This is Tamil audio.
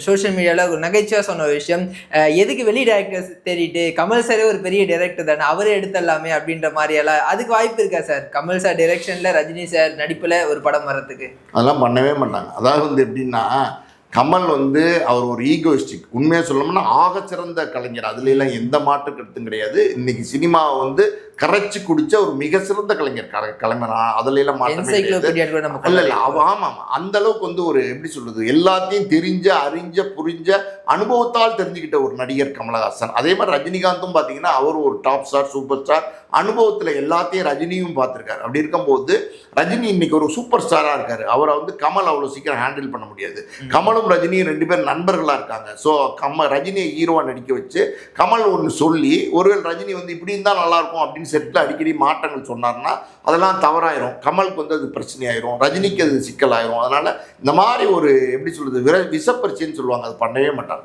சோஷியல் மீடியாவில் ஒரு நகைச்சுவாக சொன்ன ஒரு விஷயம். எதுக்கு வெளி டேரக்டர்ஸ் தேடிட்டு கமல் சாரே ஒரு பெரிய டேரக்டர் தானே அவரே எடுத்துடலாமே அப்படின்ற மாதிரியெல்லாம் அதுக்கு வாய்ப்பு இருக்கா சார் கமல் சார் டைரக்ஷனில் ரஜினி சார் நடிப்பில் ஒரு படம் வர்றதுக்கு. அதெல்லாம் பண்ணவே மாட்டாங்க. அதாவது வந்து எப்படின்னா கமல் வந்து அவர் ஒரு ஈகோயிஸ்டிக் உண்மையாக சொல்லணும்னா ஆக சிறந்த கலைஞர். அதுல எந்த மாற்று கருத்தும் கிடையாது. இன்னைக்கு சினிமாவை வந்து கரைச்சி குடிச்ச ஒரு மிக சிறந்த கலைஞர். கலை- கலைஞர் அதுல எல்லாம் இல்ல. இல்ல ஆமா அந்த அளவுக்கு வந்து ஒரு எப்படி சொல்றது எல்லாத்தையும் தெரிஞ்ச அறிஞ்ச புரிஞ்ச அனுபவத்தால் தெரிஞ்சுக்கிட்ட ஒரு நடிகர் கமலஹாசன். அதே மாதிரி ரஜினிகாந்தும் பாத்தீங்கன்னா அவர் ஒரு டாப் ஸ்டார் சூப்பர் ஸ்டார் அனுபவத்துல எல்லாத்தையும் ரஜினியும் பார்த்திருக்காரு அப்படி இருக்கும்போது ரஜினி இன்னைக்கு ஒரு சூப்பர் ஸ்டாரா இருக்காரு. அவரை வந்து கமல் அவ்வளவு சீக்கிரம் ஹேண்டில் பண்ண முடியாது. கமலும் ரஜினியும் ரெண்டு பேரும் நண்பர்களா இருக்காங்க. ஸோ கம ரஜினியை ஹீரோவா நடிக்க வச்சு கமல் ஒன்று சொல்லி ஒருவேளை ரஜினி வந்து இப்படி இருந்தால் நல்லா இருக்கும் மைண்ட் செட்டில் அடிக்கடி மாற்றங்கள் சொன்னார்னா அதெல்லாம் தவறாயிரும். கமலுக்கு வந்து அது பிரச்சனையாயிரும். ரஜினிக்கு அது சிக்கலாயிரும். அதனால் இந்த மாதிரி ஒரு எப்படி சொல்கிறது விர விஷப்பரிச்சைன்னு சொல்லுவாங்க. அது பண்ணவே மாட்டாங்க.